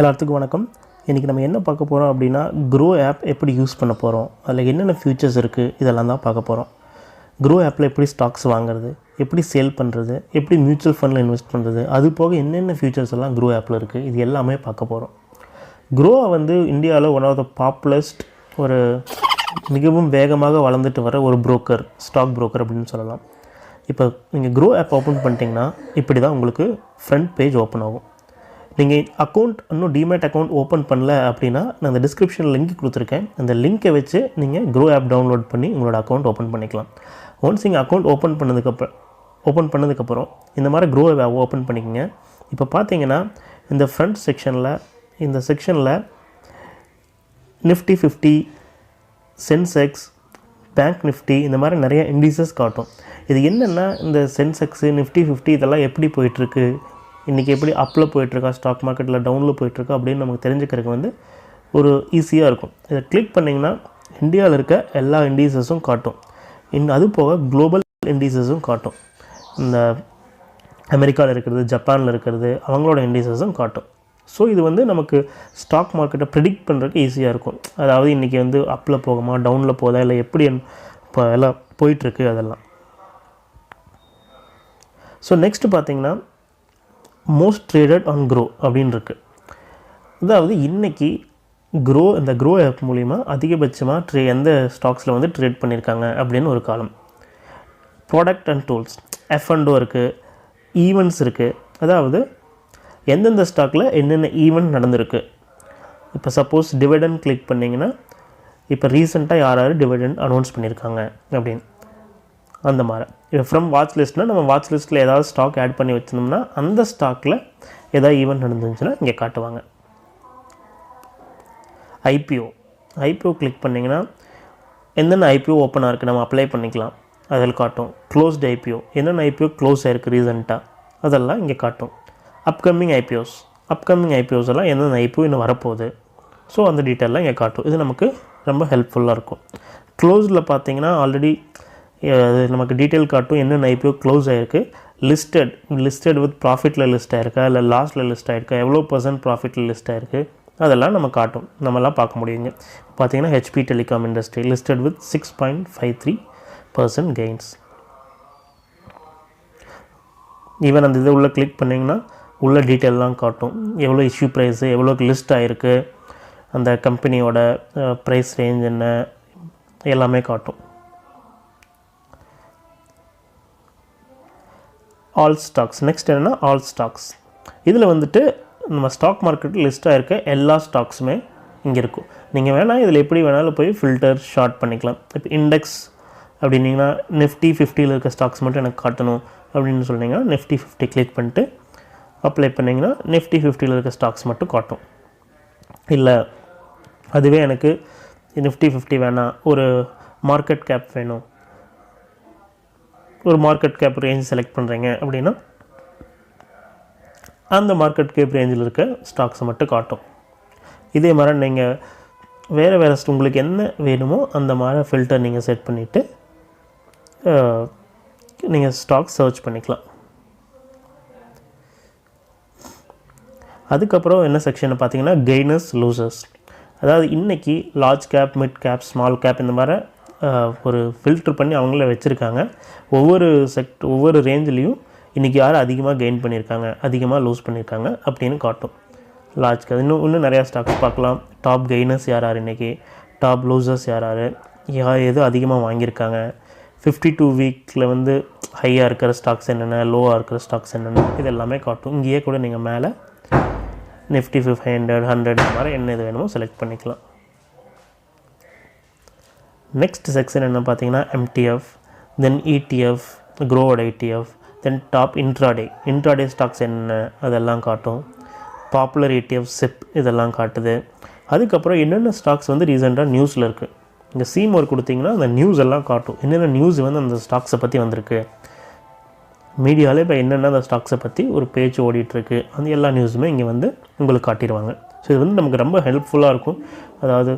எல்லாத்துக்கும் வணக்கம். இன்றைக்கி நம்ம என்ன பார்க்க போகிறோம் அப்படின்னா க்ரோ ஆப் எப்படி யூஸ் பண்ண போகிறோம் அதில் என்னென்ன ஃபியூச்சர்ஸ் இருக்குது இதெல்லாம் தான் பார்க்க போகிறோம் க்ரோ ஆப்பில் எப்படி ஸ்டாக்ஸ் வாங்குறது எப்படி சேல் பண்ணுறது எப்படி மியூச்சுவல் ஃபண்டில் இன்வெஸ்ட் பண்ணுறது அது போக என்னென்ன ஃபியூச்சர்ஸ் எல்லாம் க்ரோ ஆப்பில் இருக்குது இது எல்லாமே பார்க்க போகிறோம் க்ரோவை வந்து இந்தியாவில் ஒன் ஆஃப் த பாப்புலஸ்ட் ஒரு மிகவும் வேகமாக வளர்ந்துட்டு வர ஒரு புரோக்கர் ஸ்டாக் புரோக்கர் அப்படின்னு சொல்லலாம். இப்போ நீங்கள் க்ரோ ஆப் ஓப்பன் பண்ணிட்டீங்கன்னா இப்படி தான் உங்களுக்கு ஃப்ரண்ட் பேஜ் ஓப்பன் ஆகும். நீங்கள் அக்கௌண்ட் இன்னும் டிமேட் அக்கௌண்ட் ஓப்பன் பண்ணல அப்படின்னா நான் அந்த டிஸ்கிரிப்ஷனில் லிங்க் கொடுத்துருக்கேன். அந்த லிங்க்கை வச்சு நீங்கள் க்ரோ ஆப் டவுன்லோட் பண்ணி உங்களோட அக்கௌண்ட் ஓப்பன் பண்ணிக்கலாம். ஒன்ஸ் நீங்கள் அக்கௌண்ட் ஓப்பன் பண்ணதுக்கப்புறம் ஓப்பன் பண்ணதுக்கப்புறம் இந்த மாதிரி க்ரோ ஆப் ஓப்பன் பண்ணிக்கோங்க. இப்போ பார்த்தீங்கன்னா இந்த ஃப்ரண்ட் செக்ஷனில் இந்த செக்ஷனில் Nifty fifty Sensex bank Nifty இந்த மாதிரி நிறைய இண்டிசஸ் காட்டும். இது என்னென்னா இந்த சென்செக்ஸு நிஃப்டி ஃபிஃப்டி இதெல்லாம் எப்படி போயிட்டுருக்கு இன்றைக்கி எப்படி அப்பில் போயிட்டுருக்கா ஸ்டாக் மார்க்கெட்டில் டவுனில் போயிட்டுருக்கா அப்படின்னு நமக்கு தெரிஞ்சுக்கிறதுக்கு வந்து ஒரு ஈஸியாக இருக்கும். இதை கிளிக் பண்ணிங்கன்னா இந்தியாவில் இருக்க எல்லா இண்டீசஸும் காட்டும். இன் அது போக குளோபல் இண்டீசஸும் காட்டும். இந்த அமெரிக்காவில் இருக்கிறது ஜப்பானில் இருக்கிறது அவங்களோட இண்டீசஸும் காட்டும். ஸோ இது வந்து நமக்கு ஸ்டாக் மார்க்கெட்டை ப்ரிடிக்ட் பண்ணுறதுக்கு ஈஸியாக இருக்கும். அதாவது இன்றைக்கி வந்து அப்பில் போகுமா டவுனில் போதா இல்லை எப்படி இப்போ எல்லாம் போயிட்டுருக்கு அதெல்லாம். ஸோ நெக்ஸ்ட்டு பார்த்திங்கன்னா மோஸ்ட் ட்ரேடட் ஆன் க்ரோ அப்படின்னு இருக்குது அதாவது இன்றைக்கி க்ரோ இந்த க்ரோ ஆப் மூலிமா அதிகபட்சமாக ட்ரே எந்த ஸ்டாக்ஸில் வந்து ட்ரேட் பண்ணியிருக்காங்க அப்படின்னு ஒரு காலம். ப்ராடக்ட் அண்ட் டூல்ஸ் எஃப் அண்டோ இருக்குது ஈவெண்ட்ஸ் இருக்குது அதாவது எந்தெந்த ஸ்டாக்கில் என்னென்ன ஈவெண்ட் நடந்திருக்கு. இப்போ சப்போஸ் டிவிடெண்ட் கிளிக் பண்ணிங்கன்னா இப்போ ரீசெண்டாக யார் யார் டிவிடெண்ட் அனௌன்ஸ் பண்ணியிருக்காங்க அப்படின்னு. அந்த மாதிரி. இப்போ ஃப்ரம் வாட்ச் லிஸ்ட்னால் நம்ம வாட்ச் லிஸ்ட்டில் ஏதாவது ஸ்டாக் ஆட் பண்ணி வச்சிருந்தோம்னா அந்த ஸ்டாக்கில் ஏதாவது ஈவெண்ட் நடந்துச்சுன்னா இங்கே காட்டுவாங்க. ஐபிஓ ஐபிஓ கிளிக் பண்ணிங்கன்னா என்னென்ன ஐபிஓ ஓப்பனாக இருக்குது நம்ம அப்ளை பண்ணிக்கலாம். அதில் காட்டும். க்ளோஸ்டு ஐபிஓ என்னென்ன ஐபிஓ க்ளோஸ் ஆகிருக்கு ரீசெண்டாக அதெல்லாம் இங்கே காட்டும். அப்கமிங் ஐபிஓஸ் அப்கமிங் ஐபிஓஸ் எல்லாம் எந்தெந்த ஐபிஓ இன்னும் வரப்போகுது. ஸோ அந்த டீட்டெயிலெலாம் இங்கே காட்டும். இது நமக்கு ரொம்ப ஹெல்ப்ஃபுல்லாக இருக்கும். க்ளோஸில் பார்த்தீங்கன்னா ஆல்ரெடி அது நமக்கு டீட்டெயில் காட்டும் என்னென்ன ஐபிஓ க்ளோஸ் ஆகிருக்கு லிஸ்டட் லிஸ்டட் வித் ப்ராஃபிட்டில் லிஸ்ட் ஆயிருக்கா? இல்லை லாஸ்ட்டில் லிஸ்ட் ஆயிருக்கா? எவ்வளோ பர்சன்ட் ப்ராஃபிட்டில் லிஸ்ட் ஆயிருக்கு? அதெல்லாம் நம்ம காட்டும். நம்மலாம் பார்க்க முடியுங்க. பார்த்தீங்கன்னா HP telecom industry listed with six point five three percent gains even அந்த இது உள்ளே கிளிக் பண்ணிங்கன்னா உள்ள டீட்டெயிலெலாம் காட்டும். எவ்வளோ இஷ்யூ ப்ரைஸு எவ்வளோ லிஸ்ட் ஆகிருக்கு அந்த கம்பெனியோட ப்ரைஸ் ரேஞ்ச் என்ன? எல்லாமே காட்டும். ஆல் ஸ்டாக்ஸ் நெக்ஸ்ட் என்னென்னா ஆல் ஸ்டாக்ஸ் இதில் வந்துட்டு நம்ம ஸ்டாக் மார்க்கெட்டில் லிஸ்ட்டாக இருக்க எல்லா ஸ்டாக்ஸுமே இங்கே இருக்கும். நீங்கள் வேணால் இதில் எப்படி வேணாலும் போய் ஃபில்டர் ஷார்ட் பண்ணிக்கலாம். இப்போ இண்டெக்ஸ் அப்படின்னிங்கன்னா நிஃப்டி ஃபிஃப்டியில் இருக்க ஸ்டாக்ஸ் மட்டும் எனக்கு காட்டணும் அப்படின்னு சொன்னீங்கன்னா நிஃப்டி ஃபிஃப்டி கிளிக் பண்ணிட்டு அப்ளை பண்ணிங்கன்னா நிஃப்டி ஃபிஃப்டியில் இருக்க ஸ்டாக்ஸ் மட்டும் காட்டும். இல்லை அதுவே எனக்கு நிஃப்டி ஃபிஃப்டி வேணாம். ஒரு மார்க்கெட் கேப் வேணும். ஒரு மார்க்கெட் கேப் ரேஞ்ச் செலக்ட் பண்ணுறீங்க அப்படின்னா அந்த மார்க்கெட் கேப் ரேஞ்சில் இருக்க ஸ்டாக்ஸை மட்டும் காட்டும். இதே மாதிரி நீங்கள் வேறு வேறு உங்களுக்கு என்ன வேணுமோ அந்த மாதிரி ஃபில்டர் நீங்கள் செட் பண்ணிவிட்டு நீங்கள் ஸ்டாக் சர்ச் பண்ணிக்கலாம். அதுக்கப்புறம் என்ன செக்ஷனை பார்த்தீங்கன்னா கெய்னர்ஸ் லூசர்ஸ் அதாவது இன்றைக்கி large cap mid cap small cap இந்த மாதிரி ஒரு ஃபில்டர் பண்ணி அவங்கள வச்சுருக்காங்க. ஒவ்வொரு செக்ட் ஒவ்வொரு ரேஞ்சிலையும் இன்றைக்கி யார் அதிகமாக கெயின் பண்ணியிருக்காங்க அதிகமாக லூஸ் பண்ணியிருக்காங்க அப்படின்னு காட்டும். லார்ஜ் கேப் இன்னும் இன்னும் நிறையா ஸ்டாக்ஸ் பார்க்கலாம். டாப் கெய்னர்ஸ் யார் யார் இன்றைக்கி டாப் லூசர்ஸ் யார் யார்? யார் எது அதிகமாக வாங்கியிருக்காங்க? ஃபிஃப்டி டூ வீக்கில் வந்து ஹையாக இருக்கிற ஸ்டாக்ஸ் என்னென்ன லோவாக இருக்கிற ஸ்டாக்ஸ் என்னென்ன இது எல்லாமே காட்டும். இங்கேயே கூட நீங்கள் மேலே நிஃப்டி ஃபைவ் ஹண்ட்ரட் ஹண்ட்ரட் இந்த மாதிரி என்ன இது வேணுமோ செலக்ட் பண்ணிக்கலாம். நெக்ஸ்ட் செக்ஷன் என்ன பார்த்தீங்கன்னா MTF then ETF க்ரோவோட ETF then top intraday intraday stocks என்ன? அதெல்லாம் காட்டும். பாப்புலர் இடிஎஃப் சிப் இதெல்லாம் காட்டுது. அதுக்கப்புறம் என்னென்ன ஸ்டாக்ஸ் வந்து ரீசெண்டாக நியூஸில் இருக்குது இங்கே ஒர்க் கொடுத்தீங்கன்னா அந்த நியூஸ் எல்லாம் காட்டும். என்னென்ன நியூஸ் வந்து அந்த ஸ்டாக்ஸை பற்றி வந்திருக்கு? மீடியாவில் இப்போ என்னென்ன அந்த ஸ்டாக்ஸை பற்றி ஒரு பேஜ் ஓடிட்டுருக்கு? அந்த எல்லா நியூஸுமே இங்கே வந்து உங்களுக்கு காட்டிடுவாங்க ஸோ இது வந்து நமக்கு ரொம்ப ஹெல்ப்ஃபுல்லாக இருக்கும். அதாவது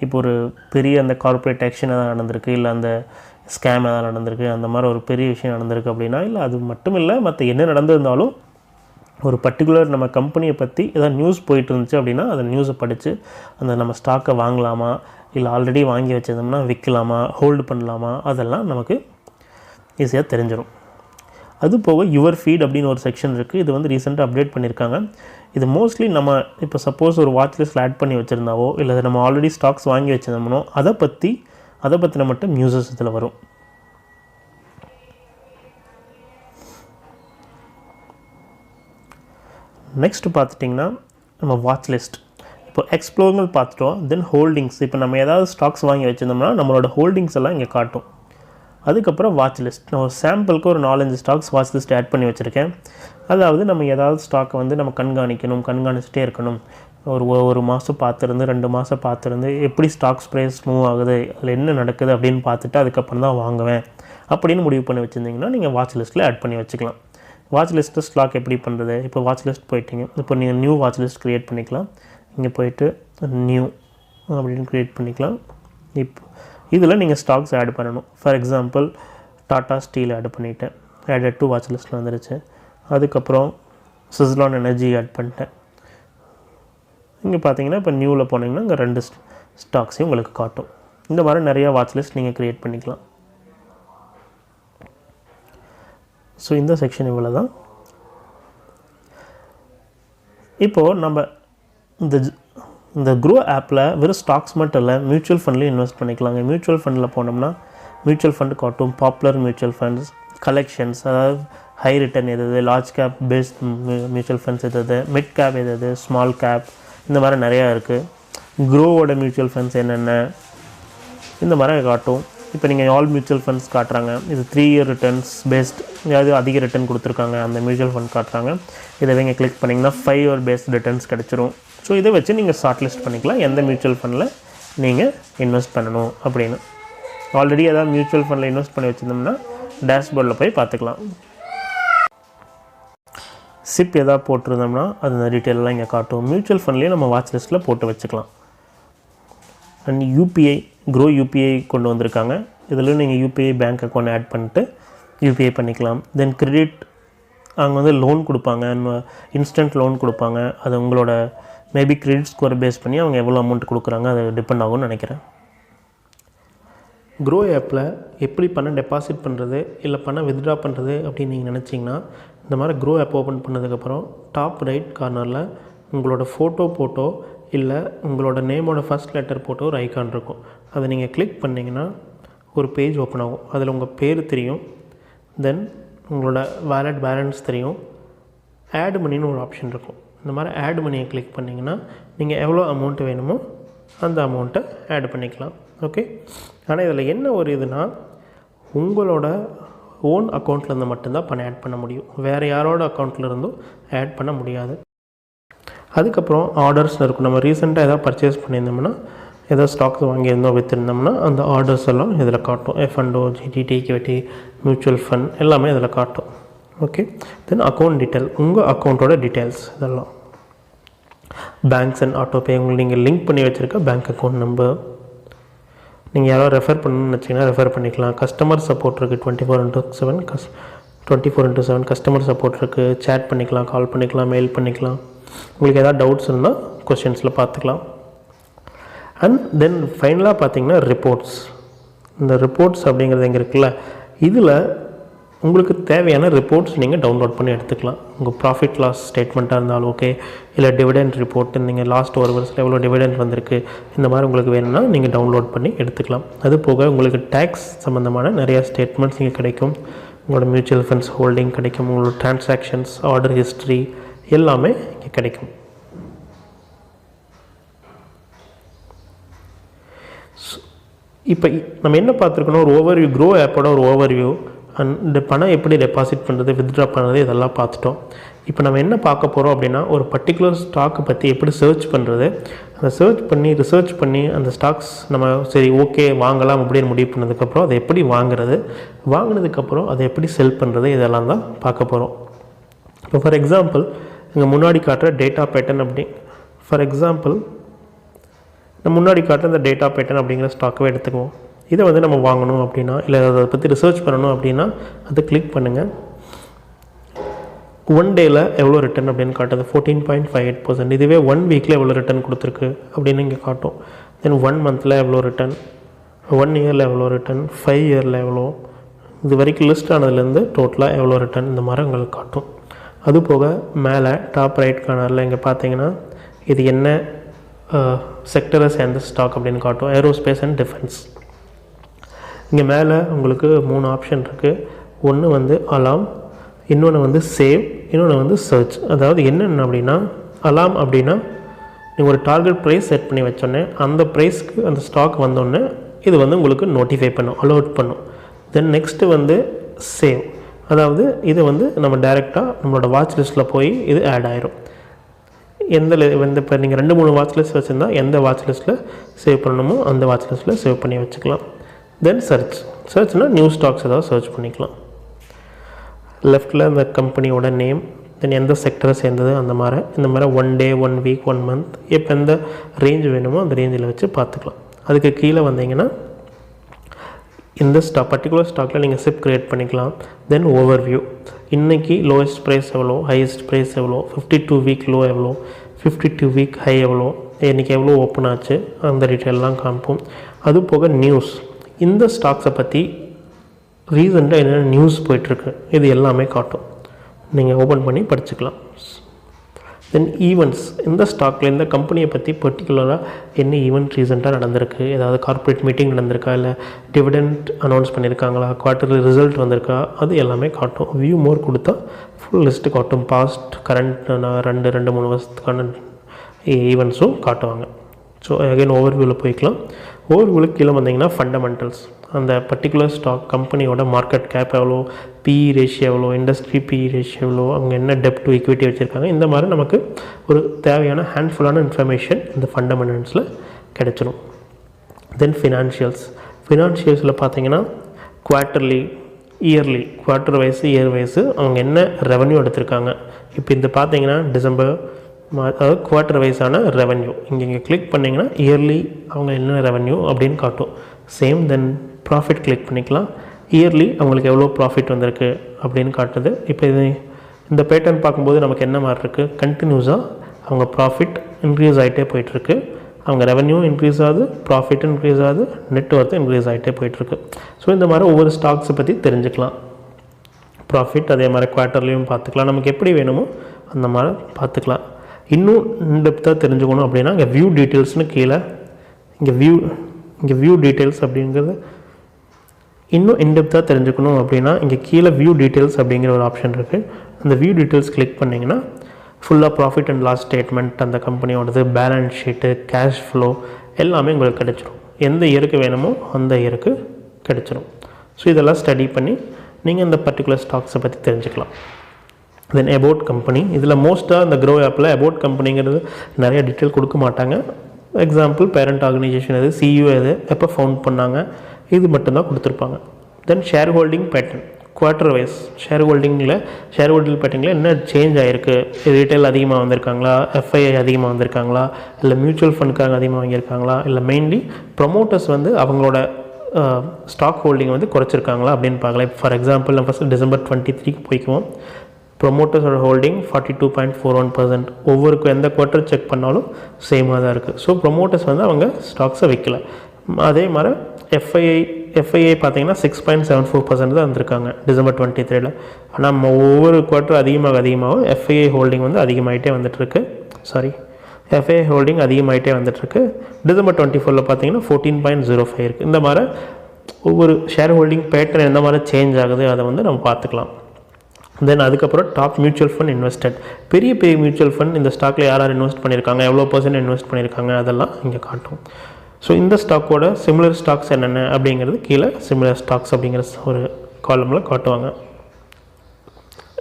இப்போ ஒரு பெரிய அந்த கார்ப்பரேட் ஆக்ஷன் எதாவது நடந்திருக்கு இல்லை அந்த ஸ்கேம் எதாவது நடந்திருக்கு அந்த மாதிரி ஒரு பெரிய விஷயம் நடந்திருக்கு அப்படின்னா இல்லை அது மட்டும் இல்லை மற்ற என்ன நடந்திருந்தாலும் ஒரு பர்டிகுலர் நம்ம கம்பெனியை பற்றி ஏதாவது நியூஸ் போயிட்டு இருந்துச்சு அப்படின்னா அந்த நியூஸை படித்து அந்த நம்ம ஸ்டாக்கை வாங்கலாமா இல்லை ஆல்ரெடி வாங்கி வச்சிருந்தோம்னா விற்கலாமா ஹோல்டு பண்ணலாமா அதெல்லாம் நமக்கு ஈஸியாக தெரிஞ்சிடும் அது போக யுவர் ஃபீட் அப்படின்னு ஒரு செக்ஷன் இருக்குது இது வந்து ரீசெண்டாக அப்டேட் பண்ணியிருக்காங்க இது மோஸ்ட்லி நம்ம இப்போ சப்போஸ் ஒரு வாட்ச் லிஸ்ட்டில் ஆட் பண்ணி வச்சுருந்தாவோ இல்லை நம்ம ஆல்ரெடி ஸ்டாக்ஸ் வாங்கி வச்சுருந்தோம்னோ அதை பற்றி அதை பற்றின மட்டும் நியூஸஸ் இதில் வரும். நெக்ஸ்ட் பார்த்துட்டிங்கன்னா நம்ம வாட்ச் லிஸ்ட் இப்போ எக்ஸ்ப்ளோர்கள் பார்த்துட்டோம். தென் ஹோல்டிங்ஸ் இப்போ நம்ம ஏதாவது ஸ்டாக்ஸ் வாங்கி வச்சுருந்தோம்னா நம்மளோட ஹோல்டிங்ஸ் எல்லாம் இங்கே காட்டும். அதுக்கப்புறம் வாட்ச் லிஸ்ட் நான் ஒரு சாம்பிளுக்கு ஒரு நாலஞ்சு ஸ்டாக்ஸ் வாட்ச் லிஸ்ட் ஆட் பண்ணி வச்சுருக்கேன். அதாவது நம்ம ஏதாவது ஸ்டாக்கை வந்து நம்ம கண்காணிக்கணும் கண்காணிச்சிட்டே இருக்கணும். ஒரு ஒரு மாதம் பார்த்துருந்து ரெண்டு மாதம் பார்த்துருந்து எப்படி ஸ்டாக்ஸ் ப்ரைஸ் மூவ் ஆகுது அதில் என்ன நடக்குது அப்படின்னு பார்த்துட்டு அதுக்கப்புறம் தான் வாங்குவேன். அப்படின்னு முடிவு பண்ணி வச்சுருந்தீங்கன்னா நீங்கள் வாட்ச் லிஸ்ட்டில் ஆட் பண்ணி வச்சுக்கலாம். வாட்ச் லிஸ்ட்டு ஸ்டாக் எப்படி பண்ணுறது இப்போ வாட்ச் லிஸ்ட் போயிட்டீங்க. இப்போ நீங்கள் நியூ வாட்ச் லிஸ்ட் க்ரியேட் பண்ணிக்கலாம். இங்கே போயிட்டு நியூ அப்படின்னு க்ரியேட் பண்ணிக்கலாம். இப்போ இதில் நீங்கள் ஸ்டாக்ஸ் ஆட் பண்ணணும். For example Tata steel add பண்ணிட்டேன். ஆடட் டூ வாட்ச் லிஸ்ட்டில் வந்துருச்சு. அதுக்கப்புறம் சிஸ்லான் எனர்ஜி ஆட் பண்ணிட்டேன். இங்கே பார்த்தீங்கன்னா இப்போ நியூவில் போனீங்கன்னா இங்கே ரெண்டு ஸ்டாக்ஸையும் உங்களுக்கு காட்டும். இந்த மாதிரி நிறையா வாட்ச் லிஸ்ட் நீங்கள் க்ரியேட் பண்ணிக்கலாம். ஸோ இந்த செக்ஷன் இவ்வளோ தான் இப்போது நம்ம இந்த இந்த குரோ ஆப்பில் வெறும் ஸ்டாக்ஸ் மட்டும் இல்லை மியூச்சுவல் ஃபண்ட்லேயும் இன்வெஸ்ட் பண்ணிக்கலாங்க. மியூச்சுவல் ஃபண்டில் போனோம்னா மியூச்சுவல் ஃபண்ட் காட்டும். பாப்புலர் மியூச்சுவல் ஃபண்ட்ஸ் கலெக்ஷன்ஸ் அதாவது ஹை ரிட்டர்ன் எது large cap based mutual funds எது மிட் கேப் எது ஸ்மால் கேப் இந்த மாதிரி நிறையா இருக்குது குரோவோட மியூச்சுவல் ஃபண்ட்ஸ் என்னென்ன இந்த மாதிரி காட்டும். இப்போ நீங்கள் ஆல் மியூச்சுவல் ஃபண்ட்ஸ் காட்டுறாங்க. இது த்ரீ இயர் ரிட்டர்ன்ஸ் பேஸ்ட் ஏதாவது அதிக ரிட்டர்ன் கொடுத்துருக்காங்க. அந்த மியூச்சுவல் ஃபண்ட் காட்டுறாங்க. இதை நீங்கள் கிளிக் பண்ணிங்கன்னா ஃபைவ் இயர் பேஸ்ட் ரிட்டர்ன்ஸ் கிடச்சிரும். ஸோ இதை வச்சு நீங்கள் ஷார்ட் லிஸ்ட் பண்ணிக்கலாம். எந்த மியூச்சுவல் ஃபண்டில் நீங்கள் இன்வெஸ்ட் பண்ணணும் அப்படின்னு. ஆல்ரெடி ஏதாவது மியூச்சுவல் ஃபண்டில் இன்வெஸ்ட் பண்ணி வச்சுருந்தோம்னா டேஷ்போர்டில் போய் பார்த்துக்கலாம். சிப் எதாவது போட்டிருந்தோம்னா அது அந்த டீட்டெயிலெலாம் இங்கே காட்டும். மியூச்சுவல் ஃபண்ட்லேயே நம்ம வாட்ச் லிஸ்ட்டில் போட்டு வச்சுக்கலாம். அண்ட் யூபிஐ க்ரோ யூபிஐ கொண்டு வந்திருக்காங்க. இதில் நீங்கள் யூபிஐ பேங்க் அக்கௌண்ட் ஆட் பண்ணிட்டு யூபிஐ பண்ணிக்கலாம். தென் கிரெடிட் அவங்க வந்து லோன் கொடுப்பாங்க. இன்ஸ்டன்ட் லோன் கொடுப்பாங்க. அது உங்களோட மேபி கிரெடிட் ஸ்கோர் பேஸ் பண்ணி அவங்க எவ்வளோ அமௌண்ட் கொடுக்குறாங்க அது டிபெண்ட் ஆகும்னு நினைக்கிறேன். க்ரோ ஆப்பில் எப்படி பணம் டெபாசிட் பண்ணுறது இல்லை பணம் வித்ட்ரா பண்ணுறது அப்படின்னு நீங்கள் நினச்சிங்கன்னா இந்த மாதிரி க்ரோ ஆப் ஓப்பன் பண்ணதுக்கப்புறம் டாப் ரைட் கார்னரில் உங்களோட ஃபோட்டோ போட்டோ இல்லை உங்களோட நேமோட ஃபர்ஸ்ட் லெட்டர் போட்டு ஒரு ஐக்கான் இருக்கும். அதை நீங்கள் கிளிக் பண்ணிங்கன்னா ஒரு பேஜ் ஓப்பன் ஆகும். அதில் உங்கள் பேர் தெரியும். தென் உங்களோட வேலட் பேலன்ஸ் தெரியும். ஆட் மணின்னு ஒரு ஆப்ஷன் இருக்கும். இந்த மாதிரி ஆட் மணியை கிளிக் பண்ணிங்கன்னா நீங்கள் எவ்வளோ அமௌண்ட்டு வேணுமோ அந்த அமௌண்ட்டை ஆட் பண்ணிக்கலாம். ஓகே ஆனால் இதில் என்ன ஒரு இதுனா உங்களோட ஓன் அக்கௌண்ட்லேருந்து மட்டும்தான் பணம் ஆட் பண்ண முடியும். வேறு யாரோட அக்கௌண்ட்டில் இருந்தும் ஆட் பண்ண முடியாது. அதுக்கப்புறம் ஆர்டர்ஸ் இருக்கும். நம்ம ரீசெண்டாக எதாவது பர்ச்சேஸ் பண்ணியிருந்தோம்னா ஏதோ ஸ்டாக்ஸ் வாங்கியிருந்தோம் விற்றுருந்தோம்னா அந்த ஆர்டர்ஸ் எல்லாம் இதில் காட்டும். F N O GTT equity mutual fund எல்லாமே இதில் காட்டும். ஓகே தென் அக்கௌண்ட் டீட்டெயில் உங்கள் அக்கௌண்ட்டோட டீட்டெயில்ஸ் இதெல்லாம். பேங்க்ஸ் அண்ட் ஆட்டோபே உங்களுக்கு நீங்கள் லிங்க் பண்ணி வச்சுருக்க பேங்க் அக்கௌண்ட் நம்பர் நீங்கள் யாரோ ரெஃபர் பண்ணணும்னு வச்சிங்கன்னா ரெஃபர் பண்ணிக்கலாம். கஸ்டமர் சப்போர்ட் இருக்குது twenty four into seven cus twenty four into seven customer support இருக்குது சேட் பண்ணிக்கலாம் கால் பண்ணிக்கலாம் மெயில் பண்ணிக்கலாம். உங்களுக்கு ஏதாவது டவுட்ஸ் இருந்தால் கொஷின்ஸில் பார்த்துக்கலாம். அண்ட் தென் ஃபைனலாக பார்த்தீங்கன்னா ரிப்போர்ட்ஸ் இந்த ரிப்போர்ட்ஸ் அப்படிங்கிறது எங்கே இருக்குல்ல இதில் உங்களுக்கு தேவையான ரிப்போர்ட்ஸ் நீங்கள் டவுன்லோட் பண்ணி எடுத்துக்கலாம். உங்கள் ப்ராஃபிட் லாஸ் ஸ்டேட்மெண்ட்டாக இருந்தாலும் ஓகே இல்லை டிவிடெண்ட் ரிப்போர்ட் நீங்கள் லாஸ்ட் ஒரு வருஷத்தில் எவ்வளோ டிவிடெண்ட் வந்திருக்கு இந்த மாதிரி உங்களுக்கு வேணும்னா நீங்கள் டவுன்லோட் பண்ணி எடுத்துக்கலாம். அது போக உங்களுக்கு டேக்ஸ் சம்மந்தமான நிறையா ஸ்டேட்மெண்ட்ஸ் இங்கே கிடைக்கும். உங்களோட மியூச்சுவல் ஃபண்ட்ஸ் ஹோல்டிங் கிடைக்கும் உங்களோட டிரான்சாக்ஷன்ஸ் ஆர்டர் ஹிஸ்ட்ரி எல்லாமே இங்கே கிடைக்கும். இப்போ நம்ம என்ன பார்த்துருக்கணும்? ஒரு ஓவர்வியூ க்ரோ ஆப்போட ஒரு ஓவர்வியூ அண்ட் இந்த பணம் எப்படி டெபாசிட் பண்ணுறது வித்ட்ரா பண்ணுறது இதெல்லாம் பார்த்துட்டோம். இப்போ நம்ம என்ன பார்க்க போகிறோம் அப்படின்னா ஒரு பர்டிகுலர் ஸ்டாக்கை பற்றி எப்படி சர்ச் பண்ணுறது அந்த சர்ச் பண்ணி ரிசர்ச் பண்ணி அந்த ஸ்டாக்ஸ் நம்ம சரி ஓகே வாங்கலாம் அப்படின்னு முடிவு பண்ணதுக்கப்புறம் அதை எப்படி வாங்குறது வாங்கினதுக்கப்புறம் அதை எப்படி செல் பண்ணுறது இதெல்லாம் தான் பார்க்க போகிறோம் இப்போ ஃபார் எக்ஸாம்பிள் இங்கே முன்னாடி காட்டுற டேட்டா பேட்டர்ன் அப்படி. ஃபார் எக்ஸாம்பிள் நம்ம முன்னாடி காட்டுற இந்த டேட்டா பேட்டர்ன் அப்படிங்கிற ஸ்டாக்கவே எடுத்துக்குவோம். இதை வந்து நம்ம வாங்கணும் அப்படின்னா இல்லை அதை பற்றி ரிசர்ச் பண்ணணும் அப்படின்னா அதை கிளிக் பண்ணுங்கள் ஒன் டேயில் எவ்வளோ ரிட்டர்ன் அப்படின்னு காட்டுது? Fourteen point five eight percent இதுவே ஒன் வீக்கில் எவ்வளோ ரிட்டர்ன் கொடுத்துருக்கு அப்படின்னு இங்கே காட்டும். தென் ஒன் மந்தில் எவ்வளோ ரிட்டர்ன் ஒன் இயரில் எவ்வளோ ரிட்டர்ன் ஃபைவ் இயரில் எவ்வளோ இது வரைக்கும் லிஸ்ட் ஆனதுலேருந்து டோட்டலாக எவ்வளோ ரிட்டர்ன் இந்த மாதிரி உங்களுக்கு காட்டும். அது போக மேலே டாப் ரைட் கார்னரில் இங்கே பார்த்தீங்கன்னா இது என்ன செக்டரை சேர்ந்த ஸ்டாக் அப்படின்னு காட்டும். ஏரோஸ்பேஸ் அண்ட் டிஃபென்ஸ் இங்கே மேலே உங்களுக்கு மூணு ஆப்ஷன் இருக்குது ஒன்று வந்து அலாம் இன்னொன்று வந்து சேவ் இன்னொன்று வந்து சர்ச் அதாவது என்னென்ன அப்படின்னா அலாம் அப்படின்னா நீங்கள் ஒரு டார்கெட் ப்ரைஸ் செட் பண்ணி வச்சோன்னே அந்த ப்ரைஸ்க்கு அந்த ஸ்டாக் வந்தோடனே இது வந்து உங்களுக்கு நோட்டிஃபை பண்ணும் அலோட் பண்ணும். தென் நெக்ஸ்ட்டு வந்து சேவ் அதாவது இது வந்து நம்ம டைரெக்டாக நம்மளோட வாட்ச் லிஸ்ட்டில் போய் இது ஆட் ஆயிரும். எந்த வந்து இப்போ நீங்கள் ரெண்டு மூணு வாட்ச் லிஸ்ட் வச்சுருந்தா எந்த வாட்ச் லிஸ்ட்டில் சேவ் பண்ணணுமோ அந்த வாட்ச் லிஸ்ட்டில் சேவ் பண்ணி வச்சுக்கலாம். தென் சர்ச் சர்ச்னால் நியூ ஸ்டாக்ஸ் ஏதாவது சர்ச் பண்ணிக்கலாம். லெஃப்ட்டில் இந்த கம்பெனியோட நேம் தென் எந்த செக்டரை சேர்ந்தது அந்த மாதிரி இந்த மாதிரி one day one week one month இப்போ எந்த ரேஞ்ச் வேணுமோ அந்த ரேஞ்சில் வச்சு பார்த்துக்கலாம். அதுக்கு கீழே வந்தீங்கன்னா இந்த ஸ்டாக் பர்டிகுலர் ஸ்டாக்கில் நீங்கள் சிப் க்ரியேட் பண்ணிக்கலாம். தென் ஓவர் வியூ இன்றைக்கி லோயஸ்ட் ப்ரைஸ் எவ்வளோ? ஹையஸ்ட் ப்ரைஸ் எவ்வளோ? ஃபிஃப்டி டூ வீக் லோ எவ்வளோ? ஃபிஃப்டி டூ வீக் ஹை எவ்வளோ? இன்றைக்கி எவ்வளோ ஓப்பன் ஆச்சு? அந்த டீட்டெயிலெலாம் காமிப்போம் அது போக நியூஸ் இந்த ஸ்டாக்ஸை பற்றி ரீசெண்டாக என்னென்ன நியூஸ் போயிட்டுருக்கு இது எல்லாமே காட்டும். நீங்கள் ஓப்பன் பண்ணி படிச்சுக்கலாம். தென் ஈவெண்ட்ஸ் இந்த ஸ்டாக்கில் இந்த கம்பெனியை பற்றி பர்டிகுலராக என்ன ஈவெண்ட் ரீசெண்டாக நடந்திருக்கு? ஏதாவது கார்ப்பரேட் மீட்டிங் நடந்திருக்கா? இல்லை டிவிடெண்ட் அனௌன்ஸ் பண்ணியிருக்காங்களா குவார்ட்டர்லி ரிசல்ட் வந்திருக்கா? அது எல்லாமே காட்டும். வியூ மோர் கொடுத்தா ஃபுல் லிஸ்ட்டு காட்டும். பாஸ்ட் கரண்ட் ரெண்டு ரெண்டு மூணு வருஷத்துக்கான ஈவெண்ட்ஸும் காட்டுவாங்க. ஸோ அகைன் ஓவர்வியூவில் போய்க்கலாம். ஓவர்வியூவில் கீழே வந்தீங்கன்னா ஃபண்டமெண்டல்ஸ் அந்த பர்டிகுலர் ஸ்டாக் கம்பெனியோட மார்க்கெட் கேப் எவ்வளோ பி ரேஷியோ எவ்வளோ இண்டஸ்ட்ரி பி ரேஷியோ எவ்வளோ அவங்க என்ன டெப் டு ஈக்விட்டி வச்சுருக்காங்க இந்த மாதிரி நமக்கு ஒரு தேவையான ஹேண்ட்ஃபுல்லான இன்ஃபர்மேஷன் இந்த ஃபண்டமெண்டல்ஸில் கிடைச்சிடும் தென் ஃபினான்ஷியல்ஸ் ஃபினான்ஷியல்ஸில் பார்த்தீங்கன்னா quarterly yearly quarter wise year wise அவங்க என்ன ரெவன்யூ எடுத்திருக்காங்க. இப்போ இந்த பார்த்தீங்கன்னா டிசம்பர் அதாவது குவார்ட்டர் வைஸான ரெவன்யூ இங்கே இங்கே கிளிக் பண்ணிங்கன்னா இயர்லி அவங்க என்ன ரெவன்யூ அப்படின்னு காட்டும். சேம் தென் ப்ராஃபிட் கிளிக் பண்ணிக்கலாம். இயர்லி அவங்களுக்கு எவ்வளோ ப்ராஃபிட் வந்திருக்கு அப்படின்னு காட்டுது. இப்போ இது இந்த பேட்டர்ன் பார்க்கும்போது நமக்கு என்ன மாதிரி இருக்குது கண்டினியூஸாக அவங்க ப்ராஃபிட் இன்க்ரீஸ் ஆகிட்டே போயிட்டுருக்கு. அவங்க ரெவன்யூ இன்க்ரீஸ் ஆகுது ப்ராஃபிட் இன்க்ரீஸ் ஆகுது நெட் ஒர்த்து இன்க்ரீஸ் ஆகிட்டே போயிட்டுருக்கு. ஸோ இந்த மாதிரி ஒவ்வொரு ஸ்டாக்ஸை பற்றி தெரிஞ்சுக்கலாம். ப்ராஃபிட் அதே மாதிரி குவார்ட்டர்லேயும் பார்த்துக்கலாம். நமக்கு எப்படி வேணுமோ அந்த மாதிரி பார்த்துக்கலாம். இன்னும் இன்டெப்த்தாக தெரிஞ்சுக்கணும் அப்படின்னா இங்கே வியூ டீட்டெயில்ஸ்னு கீழே இங்கே வியூ இங்கே வியூ டீட்டெயில்ஸ் அப்படிங்கிறது இன்னும் இன்டெப்த்தாக தெரிஞ்சுக்கணும் அப்படின்னா இங்கே கீழே வியூ டீட்டெயில்ஸ் அப்படிங்கிற ஒரு ஆப்ஷன் இருக்குது அந்த வியூ டீட்டெயில்ஸ் கிளிக் பண்ணிங்கன்னா ஃபுல்லாக ப்ராஃபிட் அண்ட் லாஸ் ஸ்டேட்மெண்ட் அந்த கம்பெனியோடது பேலன்ஸ் ஷீட்டு கேஷ் ஃப்ளோ எல்லாமே உங்களுக்கு கிடச்சிரும். எந்த இயருக்கு வேணுமோ அந்த இயருக்கு கிடச்சிரும். ஸோ இதெல்லாம் ஸ்டடி பண்ணி நீங்கள் இந்த பர்டிகுலர் ஸ்டாக்ஸை பற்றி தெரிஞ்சுக்கலாம். தென் அபவுட் கம்பெனி இதில் மோஸ்ட்டாக இந்த க்ரோ ஆப்பில் அபவுட் கம்பெனிங்கிறது நிறைய டீட்டெயில் கொடுக்க மாட்டாங்க. எக்ஸாம்பிள் பேரண்ட் ஆர்கனைசேஷன் எது சிஇஓ எது எப்போ ஃபவுண்ட் பண்ணாங்க இது மட்டும்தான் கொடுத்துருப்பாங்க. Then share holding pattern quarter wise share ஹோல்டிங்கில் share holding பேட்டர்னில் என்ன சேஞ்ச் ஆகிருக்கு ரீட்டைல் அதிகமாக வந்திருக்காங்களா எஃப்ஐஐ அதிகமாக வந்திருக்காங்களா? இல்லை மியூச்சுவல் ஃபண்டுக்காக அதிகமாக வாங்கியிருக்காங்களா? இல்லை மெயின்லி ப்ரொமோட்டர்ஸ் வந்து அவங்களோட ஸ்டாக் ஹோல்டிங் வந்து குறைச்சிருக்காங்களா அப்படின்னு பார்க்கலாம். ஃபார் எக்ஸாம்பிள் நம்ம ஃபஸ்ட்டு டிசம்பர் டுவெண்ட்டி த்ரீக்கு போய்க்குவோம். ப்ரொமோட்டர்ஸோட holding forty two point four one percent ஒவ்வொரு எந்த குவார்ட்டர் செக் பண்ணாலும் சேமாக தான் இருக்குது ஸோ ப்ரொமோட்டர்ஸ் வந்து அவங்க ஸ்டாக்ஸை விற்கல அதே மாதிரி எஃப்ஐஐ எஃப்ஐஐ பார்த்தீங்கன்னா six point seven four percent தான் வந்திருக்காங்க டிசம்பர் டுவெண்ட்டி த்ரீல ஆனால் நம்ம ஒவ்வொரு குவார்ட்டர் அதிகமாக அதிகமாகவும் எஃப்ஐஐ ஹோல்டிங் வந்து அதிகமாகிட்டே வந்துட்டுருக்கு. சாரி எஃப்ஐ ஹோல்டிங் அதிகமாகிட்டே வந்துட்டுருக்கு. டிசம்பர் டுவெண்ட்டி ஃபோரில் பார்த்தீங்கன்னா ஃபோர்டீன் பாயிண்ட் ஜீரோ ஃபைவ் இருக்குது இந்த மாதிரி ஒவ்வொரு ஷேர் ஹோல்டிங் பேட்டர்ன் எந்த மாதிரி சேஞ்ச் ஆகுது அதை வந்து நம்ம பார்த்துக்கலாம். தென் அதுக்கப்புறம் டாப் மியூச்சுவல் ஃபண்ட் இன்வெஸ்டட் பெரிய பெரிய மியூச்சுவல் ஃபண்ட் இந்த ஸ்டாக்கில் யார் யார் இன்வெஸ்ட் பண்ணியிருக்காங்க எவ்வளோ பர்சன்ட் இன்வெஸ்ட் பண்ணியிருக்காங்க அதெல்லாம் இங்கே காட்டும். ஸோ இந்த ஸ்டாக்கோட சிமிலர் ஸ்டாக்ஸ் என்னென்ன அப்படிங்கிறது கீழே சிமிலர் ஸ்டாக்ஸ் அப்படிங்கிற ஒரு காலமில் காட்டுவாங்க.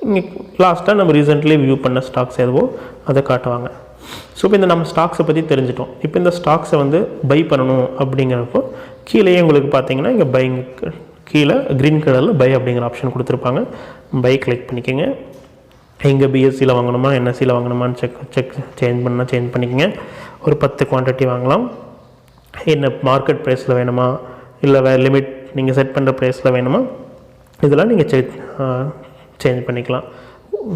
இங்கே லாஸ்ட்டாக நம்ம ரீசெண்ட்லி வியூ பண்ண ஸ்டாக்ஸ் எதுவோ அதை காட்டுவாங்க. ஸோ இப்போ இந்த நம்ம ஸ்டாக்ஸை பற்றி தெரிஞ்சிட்டோம். இப்போ இந்த ஸ்டாக்ஸை வந்து பை பண்ணணும் அப்படிங்கிறப்போ கீழேயே உங்களுக்கு பார்த்தீங்கன்னா இங்கே பைங் கீழே க்ரீன் கலரில் பை அப்படிங்கிற ஆப்ஷன் கொடுத்துருப்பாங்க. பை கிளிக் பண்ணிக்கோங்க. எங்கே பிஎஸ்சியில் வாங்கணுமா என்எஸ்சியில் வாங்கணுமான்னு செக் செக் சேஞ்ச் பண்ணால் சேஞ்ச் பண்ணிக்கோங்க. ஒரு பத்து குவான்டிட்டி வாங்கலாம். என்ன மார்க்கெட் ப்ரைஸில் வேணுமா இல்லை வே லிமிட் நீங்கள் செட் பண்ணுற ப்ரைஸில் வேணுமா இதெல்லாம் நீங்கள் சேஞ்ச் சேஞ்ச் பண்ணிக்கலாம்.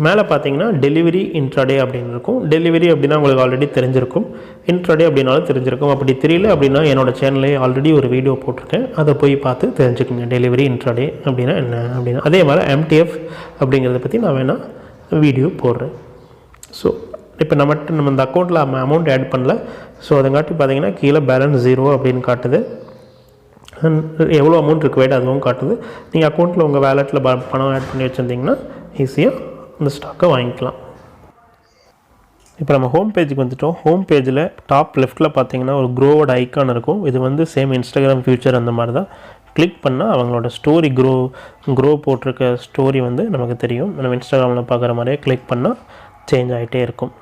மேலே பார்த்தீங்கன்னா டெலிவரி இன்ட்ராடே அப்படின்னு இருக்கும். டெலிவரி அப்படின்னா உங்களுக்கு ஆல்ரெடி தெரிஞ்சிருக்கும். இன்ட்ராடே அப்படின்னாலும் தெரிஞ்சிருக்கும். அப்படி தெரியல அப்படின்னா என்னோட சேனல்லே ஆல்ரெடி ஒரு வீடியோ போட்டிருக்கேன். அதை போய் பார்த்து தெரிஞ்சுக்கோங்க. டெலிவரி இன்ட்ராடே அப்படின்னா என்ன அப்படின்னா. அதே மாதிரி எம்டிஎஃப் அப்படிங்கிறத பற்றி நான் வேணால் வீடியோ போடுறேன். ஸோ இப்போ நம்மகிட்ட நம்ம இந்த அக்கௌண்ட்டில் அமௌண்ட் ஆட் பண்ணல. ஸோ அதங்காட்டி பார்த்தீங்கன்னா கீழே பேலன்ஸ் ஜீரோ அப்படின்னு காட்டுது. எவ்வளோ அமௌண்ட் ரிக்வயர்ட் அதுவும் காட்டுது. நீங்கள் அக்கௌண்ட்டில் உங்கள் வேலெட்டில் பணம் ஆட் பண்ணி வச்சுருந்தீங்கன்னா ஈஸியாக இந்த ஸ்டாக்கை வாங்கிக்கலாம். இப்போ நம்ம ஹோம் பேஜுக்கு வந்துட்டோம். ஹோம் பேஜில் டாப் லெஃப்ட்டில் பார்த்தீங்கன்னா ஒரு க்ரோவோட ஐக்கான் இருக்கும். இது வந்து சேம் இன்ஸ்டாகிராம் ஃபியூச்சர் அந்த மாதிரி தான் கிளிக் பண்ணால் அவங்களோட ஸ்டோரி க்ரோ க்ரோ போட்டிருக்க ஸ்டோரி வந்து நமக்கு தெரியும். நம்ம இன்ஸ்டாகிராமில் பார்க்குற மாதிரியே கிளிக் பண்ணால் சேஞ்ச் ஆகிட்டே இருக்கும்.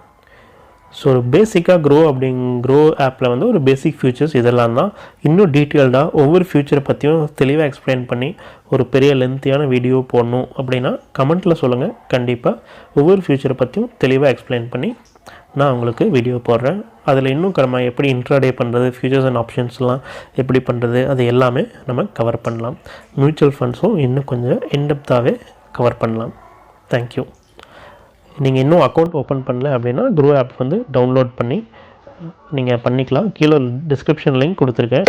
ஸோ ஒரு பேசிக்காக க்ரோ அப்படிங் க்ரோ ஆப்பில் வந்து ஒரு பேசிக் ஃபியூச்சர்ஸ் இதெல்லாம் தான். இன்னும் டீட்டெயில்டாக ஒவ்வொரு ஃபியூச்சரை பற்றியும் தெளிவாக எக்ஸ்பிளைன் பண்ணி ஒரு பெரிய லென்த்தியான வீடியோ போடணும் அப்படின்னா கமெண்ட்டில் சொல்லுங்கள் கண்டிப்பாக ஒவ்வொரு ஃபியூச்சரை பற்றியும் தெளிவாக எக்ஸ்பிளைன் பண்ணி நான் உங்களுக்கு வீடியோ போடுறேன். அதில் இன்னும் நம்ம எப்படி இன்ட்ராடே பண்ணுறது ஃபியூச்சர்ஸ் அண்ட் ஆப்ஷன்ஸ்லாம் எப்படி பண்ணுறது அது எல்லாமே நம்ம கவர் பண்ணலாம். மியூச்சுவல் ஃபண்ட்ஸும் இன்னும் கொஞ்சம் இன்டெப்த்தாகவே கவர் பண்ணலாம். தேங்க்யூ நீங்கள் இன்னும் அக்கௌண்ட் ஓப்பன் பண்ணல அப்படின்னா க்ரோ ஆப் வந்து டவுன்லோட் பண்ணி நீங்கள் பண்ணிக்கலாம். கீழே டிஸ்கிரிப்ஷன் லிங்க் கொடுத்துருக்கேன்.